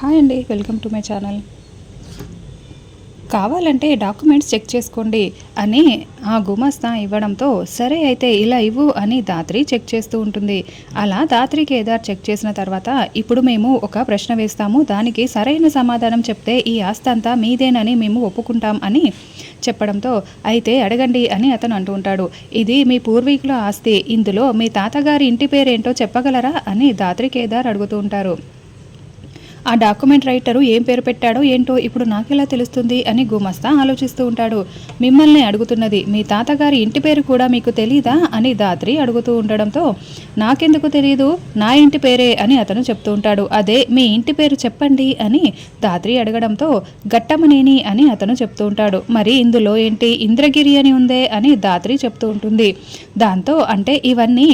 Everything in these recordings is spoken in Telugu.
హాయ్ అండి వెల్కమ్ టు మై ఛానల్. కావాలంటే డాక్యుమెంట్స్ చెక్ చేసుకోండి అని ఆ గుమస్తా ఇవ్వడంతో సరే అయితే ఇలా ఇవ్వు అని దాత్రి చెక్ చేస్తూ ఉంటుంది. అలా దాత్రి కేదార్ చెక్ చేసిన తర్వాత ఇప్పుడు మేము ఒక ప్రశ్న వేస్తాము దానికి సరైన సమాధానం చెప్తే ఈ ఆస్తి అంతా మీదేనని మేము ఒప్పుకుంటాం అని చెప్పడంతో అయితే అడగండి అని అతను అంటూ ఉంటాడు. ఇది మీ పూర్వీకుల ఆస్తి ఇందులో మీ తాతగారి ఇంటి పేరేంటో చెప్పగలరా అని దాత్రి కేదార్ అడుగుతూ ఉంటారు. ఆ డాక్యుమెంట్ రైటరు ఏం పేరు పెట్టాడో ఏంటో ఇప్పుడు నాకెలా తెలుస్తుంది అని గుమస్తా ఆలోచిస్తూ ఉంటాడు. మిమ్మల్ని అడుగుతున్నది మీ తాతగారి ఇంటి పేరు కూడా మీకు తెలీదా అని దాత్రి అడుగుతూ ఉండడంతో నాకెందుకు తెలియదు నా ఇంటి పేరే అని అతను చెప్తూ ఉంటాడు. అదే మీ ఇంటి పేరు చెప్పండి అని దాత్రి అడగడంతో గట్టమనేని అని అతను చెప్తూ ఉంటాడు. మరి ఇందులో ఏంటి ఇంద్రగిరి అని ఉందే అని దాత్రి చెప్తూ ఉంటుంది. దాంతో అంటే ఇవన్నీ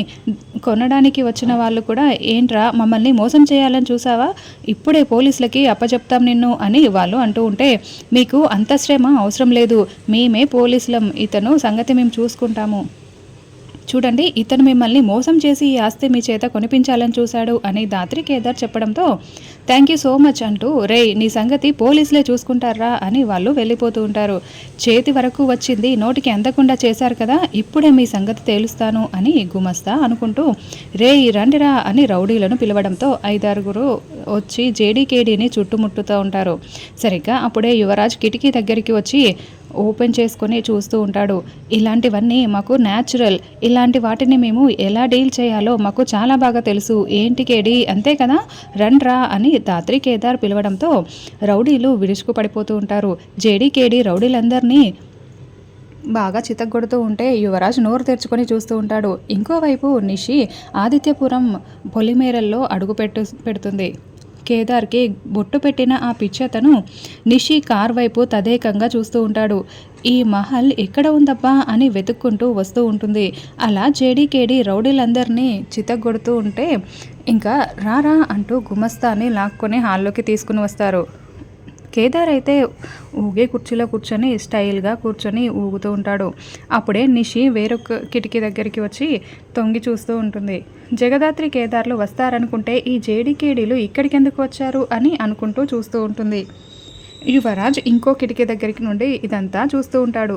కొనడానికి వచ్చిన వాళ్ళు కూడా ఏంట్రా మమ్మల్ని మోసం చేయాలని చూసావా? ఇప్పుడే పోలీసులకి అప్పచెప్తాం నిన్ను అని వాళ్ళు అంటూ ఉంటే మీకు అంత శ్రమ అవసరం లేదు. మేమే పోలీసులం. ఇతను సంగతి మేము చూసుకుంటాము. చూడండి ఇతను మిమ్మల్ని మోసం చేసి ఈ ఆస్తి మీ చేత కొనిపించాలని చూశాడు అని దాత్రి కేదార్ చెప్పడంతో థ్యాంక్ యూ సో మచ్ అంటూ రే నీ సంగతి పోలీసులే చూసుకుంటారా? అని వాళ్ళు వెళ్ళిపోతూ ఉంటారు. చేతి వరకు వచ్చింది నోటికి అందకుండా చేశారు కదా ఇప్పుడే మీ సంగతి తేలుస్తాను అని గుమస్తా అనుకుంటూ రే రండిరా అని రౌడీలను పిలవడంతో ఐదారుగురు వచ్చి జేడీకేడీని చుట్టుముట్టుతూ ఉంటారు. సరిగ్గా అప్పుడే యువరాజ్ కిటికీ దగ్గరికి వచ్చి ఓపెన్ చేసుకొని చూస్తూ ఉంటాడు. ఇలాంటివన్నీ మాకు న్యాచురల్ ఇలాంటి వాటిని మేము ఎలా డీల్ చేయాలో మాకు చాలా బాగా తెలుసు. ఏంటి కేడి? అంతే కదా? రండ్రా అని దాత్రి కేదార్ పిలవడంతో రౌడీలు విడుచుకు పడిపోతూ ఉంటారు. జేడీ కేడి రౌడీలందరినీ బాగా చితగ్గొడుతూ ఉంటే యువరాజ్ నోరు తెరుచుకొని చూస్తూ ఉంటాడు. ఇంకోవైపు నిషి ఆదిత్యపురం పొలిమేరల్లో అడుగు పెట్టు పెడుతుంది. కేదార్కి బొట్టు పెట్టిన ఆ పిచ్చతను నిషి కార్ వైపు తదేకంగా చూస్తూ ఉంటాడు. ఈ మహల్ ఎక్కడ ఉందబ్బా అని వెతుక్కుంటూ వస్తూ ఉంటుంది. అలా జేడీకేడి రౌడీలందరినీ చితగొడుతూ ఉంటే ఇంకా రారా అంటూ గుమస్తాని లాక్కొని హాల్లోకి తీసుకుని వస్తారు. కేదార్ అయితే ఊగే కుర్చీలో కూర్చొని స్టైల్గా కూర్చొని ఊగుతూ ఉంటాడు. అప్పుడే నిషి వేరొక కిటికీ దగ్గరికి వచ్చి తొంగి చూస్తూ ఉంటుంది. జగదాత్రి కేదార్లు వస్తారనుకుంటే ఈ జేడీకేడీలు ఇక్కడికి ఎందుకు వచ్చారు అని అనుకుంటూ చూస్తూ ఉంటుంది. యువరాజ్ ఇంకో కిటికీ దగ్గరికి నుండి ఇదంతా చూస్తూ ఉంటాడు.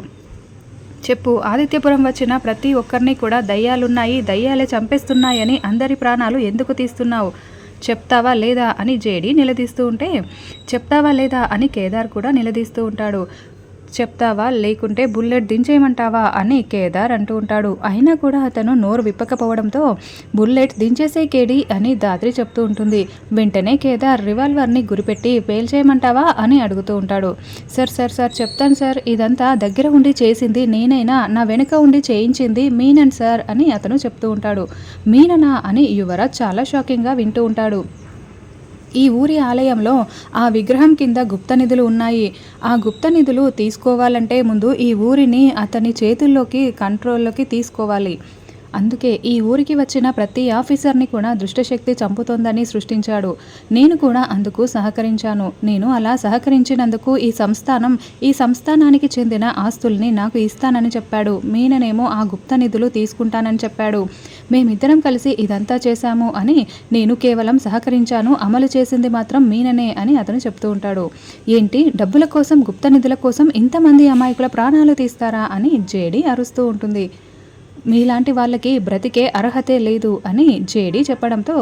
చెప్పు ఆదిత్యపురం వచ్చిన ప్రతి ఒక్కరిని కూడా దయ్యాలున్నాయి దయ్యాలే చంపేస్తున్నాయని అందరి ప్రాణాలు ఎందుకు తీస్తున్నావు? చెప్తావా లేదా అని జేడి నిలదీస్తూ ఉంటే చెప్తావా లేదా? అని కేదార్ కూడా నిలదీస్తూ ఉంటాడు. చెప్తావా? లేకుంటే బుల్లెట్ దించేయమంటావా? అని కేదార్ అంటూ ఉంటాడు. అయినా కూడా అతను నోరు విప్పకపోవడంతో బుల్లెట్ దించేసే కేడి అని దాత్రి చెప్తూ ఉంటుంది. వెంటనే కేదార్ రివాల్వర్ని గురిపెట్టి పేల్చేయమంటావా అని అడుగుతూ ఉంటాడు. సార్ సార్ సార్ చెప్తాను సార్. ఇదంతా దగ్గర ఉండి చేసింది నేనైనా నా వెనుక ఉండి చేయించింది మీనన్ సార్ అని అతను చెప్తూ ఉంటాడు. మీననా? అని యువరాజ్ చాలా షాకింగ్గా వింటూ ఉంటాడు. ఈ ఊరి ఆలయంలో ఆ విగ్రహం కింద గుప్త నిధులు ఉన్నాయి. ఆ గుప్త నిధులు తీసుకోవాలంటే ముందు ఈ ఊరిని అతని చేతుల్లోకి కంట్రోల్లోకి తీసుకోవాలి. అందుకే ఈ ఊరికి వచ్చిన ప్రతి ఆఫీసర్ని కూడా దుష్టశక్తి చంపుతోందని సృష్టించాడు. నేను కూడా అందుకు సహకరించాను. నేను అలా సహకరించినందుకు ఈ సంస్థానం ఈ సంస్థానానికి చెందిన ఆస్తుల్ని నాకు ఇస్తానని చెప్పాడు. మీననేమో ఆ గుప్త నిధులు తీసుకుంటానని చెప్పాడు. మేమిద్దరం కలిసి ఇదంతా చేశాము అని నేను కేవలం సహకరించాను. అమలు చేసింది మాత్రం మీననే అని అతను చెప్తూ ఉంటాడు. ఏంటి? డబ్బుల కోసం గుప్త నిధుల కోసం ఇంతమంది అమాయకుల ప్రాణాలు తీస్తారా అని జేడి అరుస్తూ ఉంటుంది. మీలాంటి వాళ్ళకి బ్రతికే అర్హతే లేదు అని జేడీ చెప్పడంతో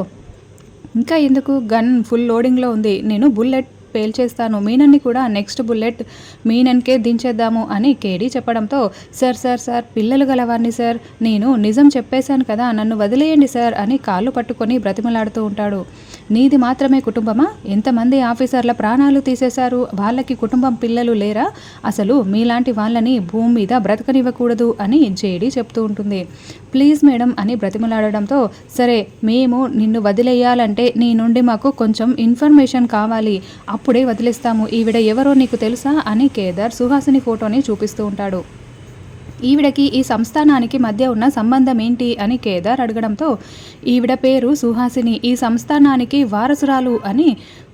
ఇంకా ఎందుకు? గన్ ఫుల్ లోడింగ్లో ఉంది. నేను బుల్లెట్ పేల్చేస్తాను. మీనన్ని కూడా నెక్స్ట్ బుల్లెట్ మీనన్కే దించేద్దాము అని కేడీ చెప్పడంతో సార్ సార్ సార్ పిల్లలు గలవారిని సార్. నేను నిజం చెప్పేశాను కదా. నన్ను వదిలేయండి సార్ అని కాళ్ళు పట్టుకొని బ్రతిమలాడుతూ ఉంటాడు. నీది మాత్రమే కుటుంబమా? ఎంతమంది ఆఫీసర్ల ప్రాణాలు తీసేశారు? వాళ్ళకి కుటుంబం పిల్లలు లేరా? అసలు మీలాంటి వాళ్ళని భూమి మీద బ్రతకనివ్వకూడదు అని జేడీ చెప్తూ ఉంటుంది. ప్లీజ్ మేడం అని బ్రతిమలాడడంతో సరే మేము నిన్ను వదిలేయాలంటే నీ నుండి మాకు కొంచెం ఇన్ఫర్మేషన్ కావాలి. అప్పుడే వదిలేస్తాము. ఈవిడ ఎవరో నీకు తెలుసా? అని కేదార్ సుహాసిని ఫోటోని చూపిస్తూ ఉంటాడు. ఈవిడకి ఈ సంస్థానానికి మధ్య ఉన్న సంబంధం ఏంటి అని కేదార్ అడగడంతో ఈవిడ పేరు సుహాసిని ఈ సంస్థానానికి వారసురాలు అని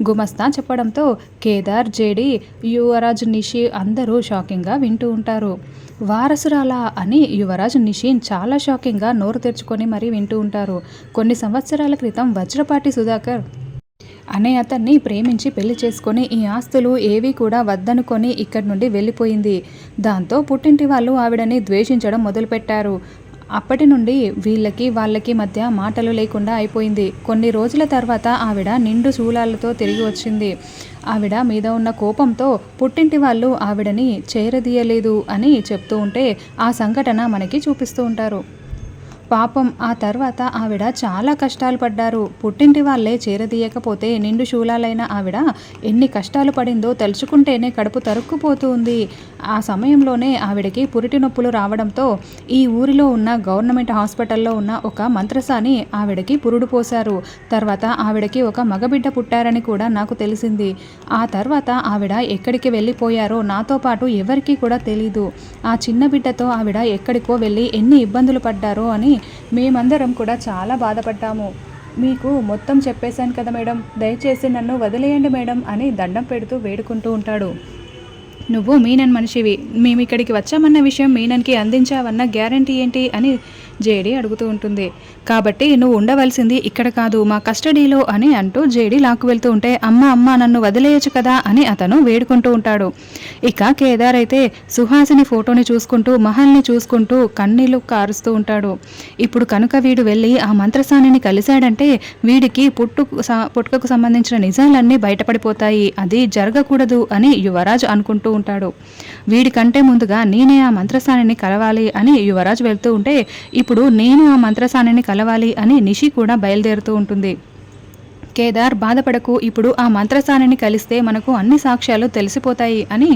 గుమస్తా చెప్పడంతో కేదార్ జేడి యువరాజ్ నిషి అందరూ షాకింగ్గా వింటూ ఉంటారు. వారసురాలా అని యువరాజ్ నిషిన్ చాలా షాకింగ్గా నోరు తెరుచుకొని మరీ వింటూ ఉంటారు. కొన్ని సంవత్సరాల క్రితం వజ్రపాటి సుధాకర్ అనే అతన్ని ప్రేమించి పెళ్ళి చేసుకొని ఈ ఆస్తులు ఏవీ కూడా వద్దనుకొని ఇక్కడి నుండి వెళ్ళిపోయింది. దాంతో పుట్టింటి వాళ్ళు ఆవిడని ద్వేషించడం మొదలుపెట్టారు. అప్పటి నుండి వీళ్ళకి వాళ్ళకి మధ్య మాటలు లేకుండా అయిపోయింది. కొన్ని రోజుల తర్వాత ఆవిడ నిండు శూలాలతో తిరిగి వచ్చింది. ఆవిడ మీద ఉన్న కోపంతో పుట్టింటి వాళ్ళు ఆవిడని చేరదీయలేదు అని చెప్తూ ఉంటే ఆ సంఘటన మనకి చూపిస్తూ ఉంటారు. పాపం. ఆ తర్వాత ఆవిడ చాలా కష్టాలు పడ్డారు. పుట్టింటి వాళ్ళే చేరదీయకపోతే నిండు శూలాలైన ఆవిడ ఎన్ని కష్టాలు పడిందో తలుచుకుంటేనే కడుపు తరుక్కుపోతుంది. ఆ సమయంలోనే ఆవిడకి పురిటి నొప్పులు రావడంతో ఈ ఊరిలో ఉన్న గవర్నమెంట్ హాస్పిటల్లో ఉన్న ఒక మంత్రసాని ఆవిడకి పురుడు పోశారు. తర్వాత ఆవిడకి ఒక మగబిడ్డ పుట్టారని కూడా నాకు తెలిసింది. ఆ తర్వాత ఆవిడ ఎక్కడికి వెళ్ళిపోయారో నాతో పాటు ఎవరికీ కూడా తెలీదు. ఆ చిన్న బిడ్డతో ఆవిడ ఎక్కడికో వెళ్ళి ఎన్ని ఇబ్బందులు పడ్డారో అని మేమందరం కూడా చాలా బాధపడ్డాము. మీకు మొత్తం చెప్పేశాను కదా మేడం దయచేసి నన్ను వదిలేయండి మేడం అని దండం పెడుతూ వేడుకుంటూ ఉంటాడు. నువ్వు మీనన్ మనిషివి మేము ఇక్కడికి వచ్చామన్న విషయం మీనన్కి అందించావన్న గ్యారంటీ ఏంటి అని జేడి అడుగుతూ ఉంటుంది. కాబట్టి నువ్వు ఉండవలసింది ఇక్కడ కాదు మా కస్టడీలో అని అంటూ జేడి లాక్కు వెళ్తూ ఉంటే అమ్మ అమ్మ నన్ను వదిలేయచ్చు కదా అని అతను వేడుకుంటూ ఉంటాడు. ఇక కేదార్ అయితే సుహాసిని ఫోటోని చూసుకుంటూ మహల్ని చూసుకుంటూ కన్నీళ్ళు కారుస్తూ ఉంటాడు. ఇప్పుడు కనుక వీడు వెళ్ళి ఆ మంత్రసానిని కలిశాడంటే వీడికి పుట్టు పుట్టుకకు సంబంధించిన నిజాలన్నీ బయటపడిపోతాయి. అది జరగకూడదు అని యువరాజ్ అనుకుంటూ ఉంటాడు. వీడికంటే ముందుగా నేనే ఆ మంత్రసానిని కలవాలి అని యువరాజ్ వెళ్తూ ఉంటే ఇప్పుడు ఇప్పుడు నేను ఆ మంత్రసానిని కలవాలి అని నిషి కూడా బయలుదేరుతూ ఉంటుంది. కేదార్ బాధపడకు ఇప్పుడు ఆ మంత్రసానిని కలిస్తే మనకు అన్ని సాక్ష్యాలు తెలిసిపోతాయి అని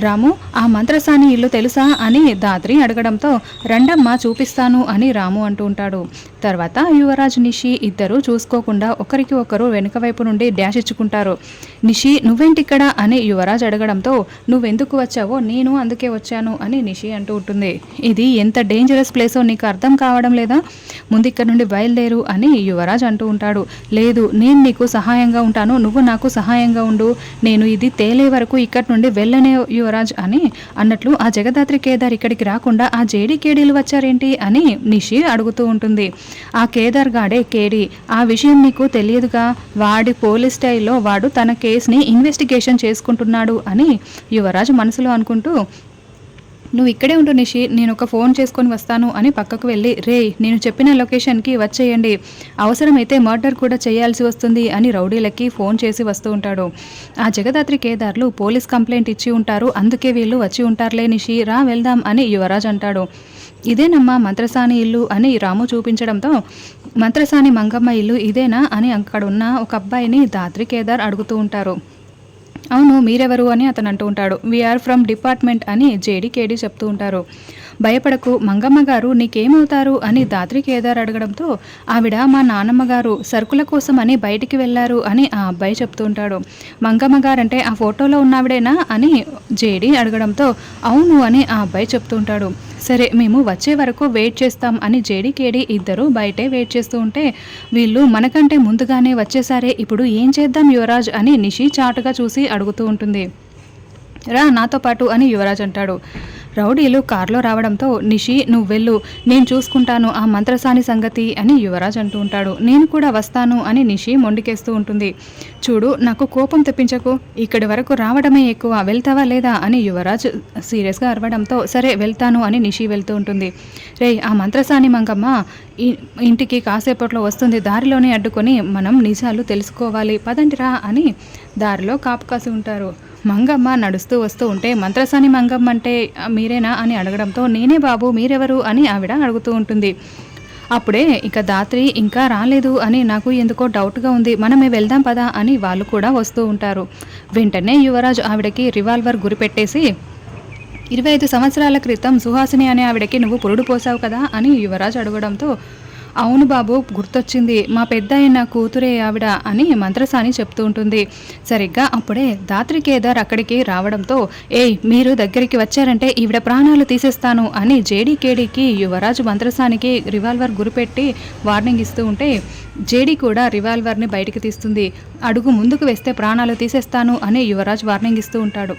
రాము ఆ మంత్రసాని ఇల్లు తెలుసా? అని దాత్రి అడగడంతో రండమ్మ చూపిస్తాను అని రాము అంటూ ఉంటాడు. తర్వాత యువరాజ్ నిషి ఇద్దరు చూసుకోకుండా ఒకరికి ఒకరు వెనుక వైపు నుండి డ్యాష్ ఇచ్చుకుంటారు. నిషి నువ్వేంటిక్కడ? అని యువరాజ్ అడగడంతో నువ్వెందుకు వచ్చావో నేను అందుకే వచ్చాను అని నిషి అంటూ ఉంటుంది. ఇది ఎంత డేంజరస్ ప్లేసో నీకు అర్థం కావడం లేదా? ముందు ఇక్కడ నుండి బయలుదేరు అని యువరాజ్ అంటూ ఉంటాడు. లేదు నేను నీకు సహాయంగా ఉంటాను నువ్వు నాకు సహాయంగా ఉండు. నేను ఇది తేలే వరకు ఇక్కడి నుండి వెళ్ళనే యువరాజ్ అని అన్నట్లు ఆ జగదాత్రి కేదార్ ఇక్కడికి రాకుండా ఆ జేడీ కేడీలు వచ్చారేంటి అని నిషి అడుగుతూ ఉంటుంది. ఆ కేదార్ గాడే కేడి. ఆ విషయం నీకు తెలియదుగా? వాడి పోలీస్ స్టైల్లో వాడు తన కేసుని ఇన్వెస్టిగేషన్ చేసుకుంటున్నాడు అని యువరాజ్ మనసులో అనుకుంటూ నువ్వు ఇక్కడే ఉండు నిషి నేను ఒక ఫోన్ చేసుకొని వస్తాను అని పక్కకు వెళ్ళి రే నేను చెప్పిన లొకేషన్కి వచ్చేయండి. అవసరమైతే మర్డర్ కూడా చేయాల్సి వస్తుంది అని రౌడీలకి ఫోన్ చేసి వస్తూ ఉంటాడు. ఆ జగదాత్రి కేదార్లు పోలీస్ కంప్లైంట్ ఇచ్చి ఉంటారు అందుకే వీళ్ళు వచ్చి ఉంటారులే నిషి రా వెళ్దాం అని యువరాజ్ అంటాడు. ఇదేనమ్మా మంత్రసాని ఇల్లు అని రాము చూపించడంతో మంత్రసాని మంగమ్మ ఇల్లు ఇదేనా అని అక్కడ ఉన్న ఒక అబ్బాయిని దాత్రి కేదార్ అడుగుతూ ఉంటారు. అవును మీరెవరు అని అతను అంటూ ఉంటాడు వీఆర్ ఫ్రమ్ డిపార్ట్మెంట్ అని జేడి కేడి చెప్తూ ఉంటారు. భయపడకు మంగమ్మ గారు నీకేమవుతారు అని దాత్రి కేదార్ అడగడంతో ఆవిడ మా నాన్నమ్మ గారు సరుకుల కోసం అని బయటికి వెళ్ళారు అని ఆ అబ్బాయి చెప్తూ ఉంటాడు. మంగమ్మ గారంటే ఆ ఫోటోలో ఉన్నావిడేనా అని జేడి అడగడంతో అవును అని ఆ అబ్బాయి చెప్తూ ఉంటాడు. సరే మేము వచ్చే వరకు వెయిట్ చేస్తాం అని జేడీకేడి ఇద్దరు బయటే వెయిట్ చేస్తూ ఉంటే వీళ్ళు మనకంటే ముందుగానే వచ్చేసారే ఇప్పుడు ఏం చేద్దాం యువరాజ్ అని నిషి చాటుగా చూసి అడుగుతూ ఉంటుంది. రా నాతో పాటు అని యువరాజ్ అంటాడు. రౌడీలు కారులో రావడంతో నిషి నువ్వు వెళ్ళు. నేను చూసుకుంటాను ఆ మంత్రసాని సంగతి అని యువరాజ్ అంటూ ఉంటాడు. నేను కూడా వస్తాను అని నిషి మొండికేస్తూ ఉంటుంది. చూడు నాకు కోపం తెప్పించకు. ఇక్కడి వరకు రావడమే ఎక్కువ. వెళ్తావా లేదా? అని యువరాజ్ సీరియస్గా అరవడంతో సరే వెళ్తాను అని నిషి వెళ్తూ ఉంటుంది. రే ఆ మంత్రసాని మంగమ్మ ఇంటికి కాసేపట్లో వస్తుంది. దారిలోనే అడ్డుకొని మనం నిజాలు తెలుసుకోవాలి. పదండిరా అని దారిలో కాపు కాసి ఉంటారు. మంగమ్మ నడుస్తూ వస్తూ ఉంటే మంత్రసాని మంగమ్మ అంటే మీరేనా? అని అడగడంతో నేనే బాబు మీరెవరు? అని ఆవిడ అడుగుతూ ఉంటుంది. అప్పుడే ఇక దాత్రి ఇంకా రాలేదు అని నాకు ఎందుకో డౌట్గా ఉంది. మనమే వెళ్దాం పదా అని వాళ్ళు కూడా వస్తూ ఉంటారు. వెంటనే యువరాజు ఆవిడకి రివాల్వర్ గురిపెట్టేసి ఇరవై ఐదు సంవత్సరాల క్రితం సుహాసిని అనే ఆవిడకి నువ్వు పురుడు పోసావు కదా? అని యువరాజు అడగడంతో అవును బాబు గుర్తొచ్చింది. మా పెద్ద కూతురే ఆవిడ అని మంత్రసాని చెప్తూ ఉంటుంది. సరిగ్గా అప్పుడే దాత్రి కేదార్ అక్కడికి రావడంతో ఏయ్ మీరు దగ్గరికి వచ్చారంటే ఈవిడ ప్రాణాలు తీసేస్తాను అని జేడీకేడీకి యువరాజు మంత్రసానికి రివాల్వర్ గురిపెట్టి వార్నింగ్ ఇస్తూ ఉంటే జేడీ కూడా రివాల్వర్ని బయటికి తీస్తుంది. అడుగు ముందుకు వేస్తే ప్రాణాలు తీసేస్తాను అని యువరాజ్ వార్నింగ్ ఇస్తూ ఉంటాడు.